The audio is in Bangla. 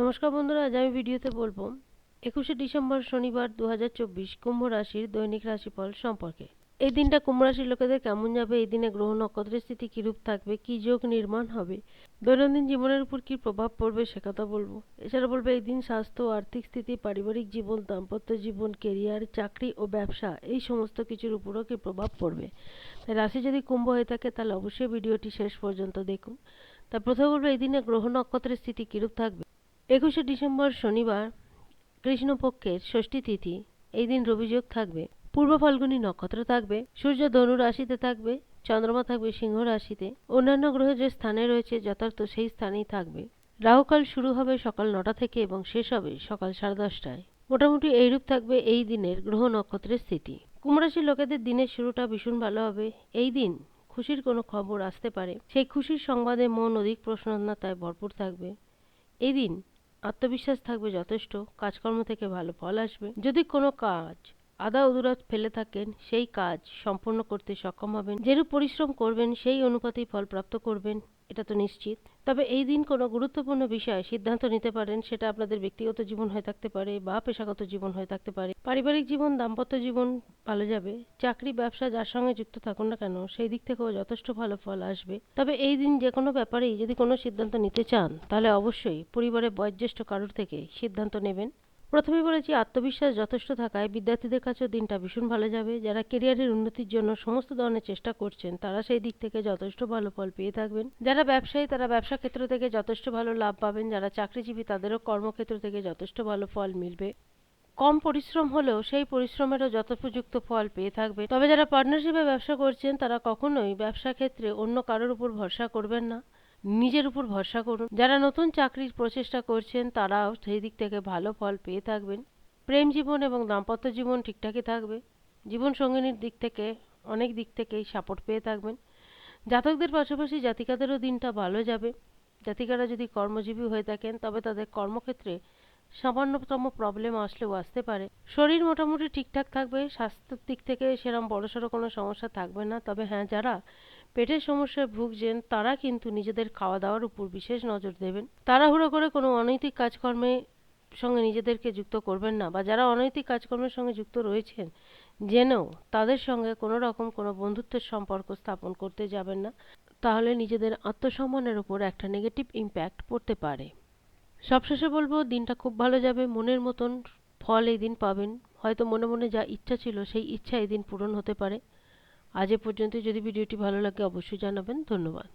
নমস্কার বন্ধুরা, আজ আমি ভিডিওতে বলব, একুশে ডিসেম্বর শনিবার দু হাজার চব্বিশ কুম্ভ রাশির দৈনিক রাশিফল সম্পর্কে। এই দিনটা কুম্ভ রাশির লোকেদের কেমন যাবে, এই দিনে গ্রহ নক্ষত্রের স্থিতি কিরূপ থাকবে, কি যোগ নির্মাণ হবে, দৈনন্দিন জীবনের উপর কি প্রভাব পড়বে সে কথা বলব। এছাড়া বলব, এই দিন স্বাস্থ্য, আর্থিক স্থিতি, পারিবারিক জীবন, দাম্পত্য জীবন কেরিয়ার চাকরি ও ব্যবসা, এই সমস্ত কিছুর উপরও কি প্রভাব পড়বে। তাই রাশি যদি কুম্ভ হয়ে থাকে, তাহলে অবশ্যই ভিডিওটি শেষ পর্যন্ত দেখুন। তা প্রথমে বলব, এই দিনে গ্রহ নক্ষত্রের স্থিতি কীরূপ থাকবে? একুশে ডিসেম্বর শনিবার, কৃষ্ণপক্ষের ষষ্ঠী তিথি। এই দিন রবিযোগ থাকবে। পূর্ব ফাল্গুনী নক্ষত্র থাকবে, সূর্য ধনু রাশিতে থাকবে, চন্দ্রমা থাকবে সিংহ রাশিতে। অন্যান্য গ্রহ যে স্থানে রয়েছে যথার্থ সেই স্থানেই থাকবে। রাহুকাল শুরু হবে সকাল নটা থেকে এবং শেষ হবে সকাল সাড়ে দশটায়। মোটামুটি এইরূপ থাকবে এই দিনের গ্রহ নক্ষত্রের স্থিতি। কুমরাশির লোকেদের দিনের শুরুটা ভীষণ ভালো হবে। এই দিন খুশির কোনো খবর আসতে পারে। সেই খুশির সংবাদে মন অধিক প্রসন্নতায় ভরপুর থাকবে। এই দিন আত্মবিশ্বাস থাকবে যথেষ্ট, কাজকর্ম থেকে ভালো ফল আসবে। যদি কোনো কাজ আদা অধুরা ফেলে থাকেন, সেই কাজ সম্পূর্ণ করতে সক্ষম হবেন। যেরূপ পরিশ্রম করবেন, সেই অনুপাতেই ফল প্রাপ্ত করবেন। এটা তো নিশ্চিত। তবে এই দিন কোনো গুরুত্বপূর্ণ বিষয়ে সিদ্ধান্ত নিতে পারেন, সেটা আপনাদের ব্যক্তিগত জীবন হয়ে থাকতে পারে বা পেশাগত জীবন হয়ে থাকতে পারে। পারিবারিক জীবন, দাম্পত্য জীবন ভালো যাবে। চাকরি, ব্যবসা যার সঙ্গে যুক্ত থাকুন না কেন, সেই দিক থেকেও যথেষ্ট ভালো ফল আসবে। তবে এই দিন যে কোনো ব্যাপারেই যদি কোনো সিদ্ধান্ত নিতে চান, তাহলে অবশ্যই পরিবারের বয়োজ্যেষ্ঠ কারোর থেকে সিদ্ধান্ত নেবেন। প্রথমেই বলেছি, আত্মবিশ্বাস যথেষ্ট থাকায় বিদ্যার্থীদের কাছেও দিনটা ভীষণ ভালো যাবে। যারা কেরিয়ারের উন্নতির জন্য সমস্ত ধরনের চেষ্টা করছেন, তারা সেই দিক থেকে যথেষ্ট ভালো ফল পেয়ে থাকবেন। যারা ব্যবসায়ী, তারা ব্যবসা ক্ষেত্র থেকে যথেষ্ট ভালো লাভ পাবেন। যারা চাকরিজীবী, তাদেরও কর্মক্ষেত্র থেকে যথেষ্ট ভালো ফল মিলবে। কম পরিশ্রম হলেও সেই পরিশ্রমেরও যথোপযুক্ত ফল পেয়ে থাকবে। তবে যারা পার্টনারশিপে ব্যবসা করছেন, তারা কখনোই ব্যবসা ক্ষেত্রে অন্য কারোর উপর ভরসা করবেন না। নিজের উপর ভরসা করুন। যারা নতুন চাকরির প্রচেষ্টা করছেন, তারাও সেই দিক থেকে ভালো ফল পেয়ে থাকবেন। প্রেম জীবন এবং দাম্পত্য জীবন ঠিকঠাকই থাকবে। জীবন সঙ্গিনীর দিক থেকে, অনেক দিক থেকেই সাপোর্ট পেয়ে থাকবেন। জাতকদের পাশাপাশি জাতিকাদেরও দিনটা ভালো যাবে। জাতিকারা যদি কর্মজীবী হয়ে থাকেন, তবে তাদের কর্মক্ষেত্রে সামান্যতম প্রবলেম আসলেও আসতে পারে। শরীর মোটামুটি ঠিকঠাক থাকবে, স্বাস্থ্যের দিক থেকে সেরকম বড়সড় কোনো সমস্যা থাকবে না। তবে হ্যাঁ যারা পেটের সমস্যায় ভুগছেন, তারা কিন্তু নিজেদের খাওয়া দাওয়ার উপর বিশেষ নজর দেবেন। তাড়াহুড়ো করে কোনো অনৈতিক কাজকর্মে সঙ্গে নিজেদেরকে যুক্ত করবেন না বা যারা অনৈতিক কাজকর্মের সঙ্গে যুক্ত রয়েছেন, জেনেও তাদের সঙ্গে কোনো রকম কোনো বন্ধুত্বের সম্পর্ক স্থাপন করতে যাবেন না। তাহলে নিজেদের আত্মসম্মানের উপর একটা নেগেটিভ ইম্প্যাক্ট পড়তে পারে। সবশেষে বলব, দিনটা খুব ভালো যাবে, মনের মতন ফল এই দিন পাবেন। হয়তো মনে মনে যা ইচ্ছা ছিল, সেই ইচ্ছা এই দিন পূরণ হতে পারে। আজ এ পর্যন্ত যদি ভিডিওটি ভালো লাগে অবশ্যই জানাবেন। ধন্যবাদ।